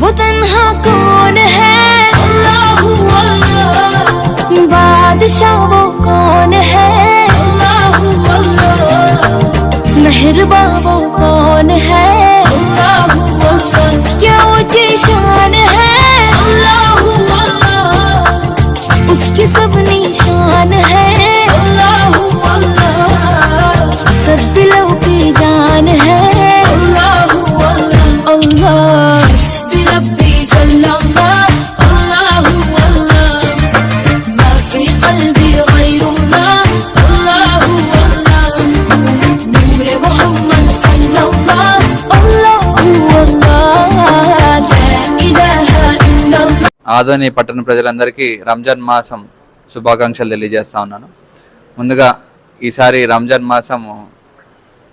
वो तन्हा कौन है? अल्लाह अल्लाह। बादशाह वो कौन है? अल्लाह अल्लाह। मेहरबा वो कौन ఆదోని పట్టణ ప్రజలందరికీ రంజాన్ మాసం శుభాకాంక్షలు తెలియజేస్తా ఉన్నాను. ముందుగా ఈసారి రంజాన్ మాసం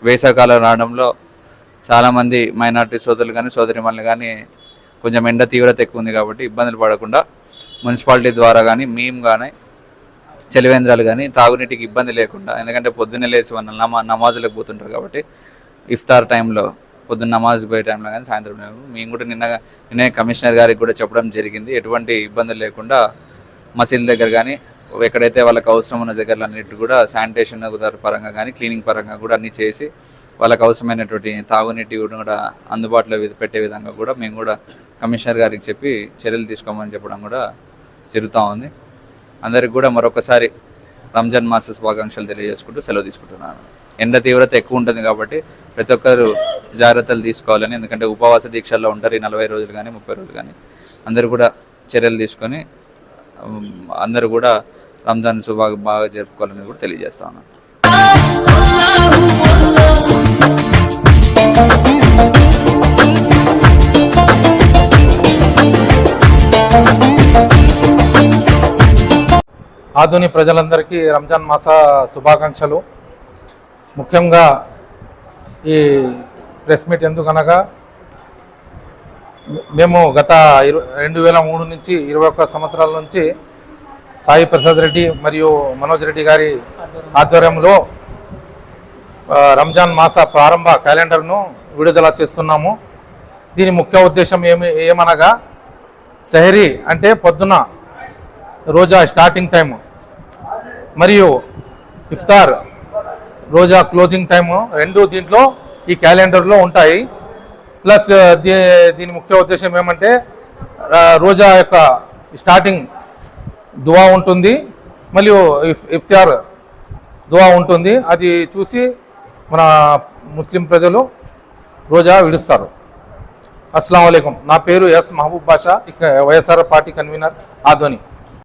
వేసవికాలం రావడంలో చాలామంది మైనార్టీ సోదరులు కానీ సోదరిమణులు కానీ కొంచెం ఎండ తీవ్రత ఎక్కువ ఉంది కాబట్టి ఇబ్బందులు పడకుండా మున్సిపాలిటీ ద్వారా కానీ మేము కానీ చలివేంద్రాలు కానీ తాగునీటికి ఇబ్బంది లేకుండా ఎందుకంటే పొద్దున్నే లేచి మన నమా నమాజులకు పోతుంటారు కాబట్టి ఇఫ్తార్ టైంలో పొద్దున్న నమాజ్ పోయే టైంలో కానీ సాయంత్రం మేము కూడా నిన్న నిన్నే కమిషనర్ గారికి కూడా చెప్పడం జరిగింది. ఎటువంటి ఇబ్బందులు లేకుండా మసీద్ దగ్గర కానీ ఎక్కడైతే వాళ్ళకి అవసరం ఉన్న దగ్గర అన్నిటి కూడా శానిటేషన్ పరంగా కానీ క్లీనింగ్ పరంగా కూడా అన్ని చేసి వాళ్ళకి అవసరమైనటువంటి తాగునీటి కూడా అందుబాటులో పెట్టే విధంగా కూడా మేము కూడా కమిషనర్ గారికి చెప్పి చర్యలు తీసుకోమని చెప్పడం కూడా జరుగుతూ ఉంది. అందరికి కూడా మరొకసారి రంజాన్ మాస శుభాకాంక్షలు తెలియజేసుకుంటూ సెలవు తీసుకుంటున్నాను. ఎండ తీవ్రత ఎక్కువ ఉంటుంది కాబట్టి ప్రతి ఒక్కరు జాగ్రత్తలు తీసుకోవాలని ఎందుకంటే ఉపవాస దీక్షల్లో ఉంటారు ఈ నలభై రోజులు కానీ ముప్పై రోజులు కానీ. అందరూ కూడా చర్యలు తీసుకొని అందరూ కూడా రంజాన్ శుభా బాగా జరుపుకోవాలని కూడా తెలియజేస్తా ఉన్నాను. ఆధుని ప్రజలందరికీ రంజాన్ మాస శుభాకాంక్షలు. ముఖ్యంగా ఈ ప్రెస్ మీట్ ఎందుకనగా మేము గత రెండు వేల మూడు నుంచి ఇరవై ఒక్క సంవత్సరాల నుంచి సాయి ప్రసాద్ రెడ్డి మరియు మనోజ్ రెడ్డి గారి ఆధ్వర్యంలో రంజాన్ మాస ప్రారంభ క్యాలెండర్ను విడుదల చేస్తున్నాము. దీని ముఖ్య ఉద్దేశం ఏమి ఏమనగా సెహరీ అంటే పొద్దున రోజా స్టార్టింగ్ టైం మరియు ఇఫ్తార్ రోజా క్లోజింగ్ టైము రెండు దీంట్లో ఈ క్యాలెండర్లో ఉంటాయి. ప్లస్ దీ దీని ముఖ్య ఉద్దేశం ఏమంటే రోజా యొక్క స్టార్టింగ్ దువా ఉంటుంది. మరియు ఇఫ్ ఇఫ్తార్ దువా ఉంటుంది. అది చూసి మన ముస్లిం ప్రజలు రోజా విడుస్తారు. అస్సలం నా పేరు ఎస్ మహబూబ్ బాషా. ఇక వైఎస్ఆర్ పార్టీ కన్వీనర్ ఆధ్వని